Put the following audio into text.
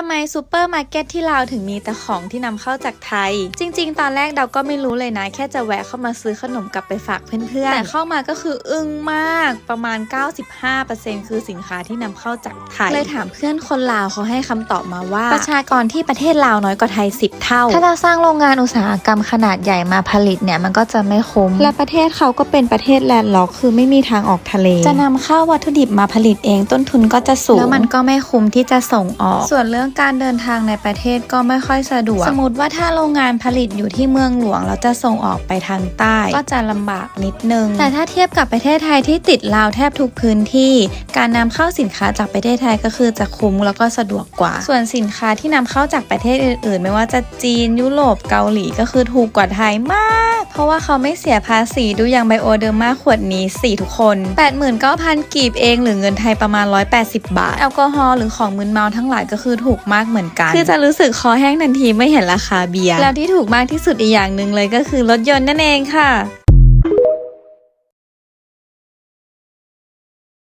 ทำไมซูเปอร์มาร์เก็ตที่ลาวถึงมีแต่ของที่นำเข้าจากไทย จริง ๆ ตอนแรกเราก็ไม่รู้เลยนะ แค่จะแวะเข้ามาซื้อขนมกลับไปฝากเพื่อนๆ แต่เข้ามาก็คืออึ้งมากประมาณ 95%คือสินค้าที่นำเข้าจากไทย เลยถามเพื่อนคนลาวเขาให้คำตอบมาว่า ประชากรที่ประเทศลาวน้อยกว่าไทย 10 เท่า ถ้าจะสร้างโรงงานอุตสาหกรรมขนาดใหญ่มาผลิตเนี่ยมันก็จะไม่คุ้ม และประเทศเขาก็เป็นประเทศแลนด์ล็อกคือไม่มีทางออกทะเล จะนำเข้าวัตถุดิบมาผลิตเองต้นทุนก็จะสูงแล้วมันก็ไม่คุ้มที่จะส่งออก ส่วนเรื่องการเดินทางในประเทศก็ไม่ค่อยสะดวก สมมติว่าถ้าโรงงานผลิตอยู่ที่เมืองหลวงแล้วจะส่งออกไปทางใต้ ก็จะลำบากนิดนึง แต่ถ้าเทียบกับประเทศไทยที่ติดลาวแทบทุกพื้นที่ การนำเข้าสินค้าจากประเทศไทยก็คือจะคุ้มแล้วก็สะดวกกว่า ส่วนสินค้าที่นำเข้าจากประเทศอื่น ๆ ไม่ว่าจะจีนยุโรปเกาหลีก็คือถูกกว่าไทยมาก เพราะว่าเขาไม่เสียภาษีดูอย่างไบโอเดอร์มาขวดนี้ 4 ทุกคน 89,000 กีบเองหรือเงินไทยประมาณ 180 บาท แอลกอฮอล์หรือของมึนเมาทั้งหลายก็คือถูกมากเหมือนกัน คือจะรู้สึกคอแห้งทันทีไม่เห็นราคาเบียร์แล้วที่ถูกมากที่สุดอีกอย่างหนึ่งเลยก็คือรถยนต์นั่นเองค่ะ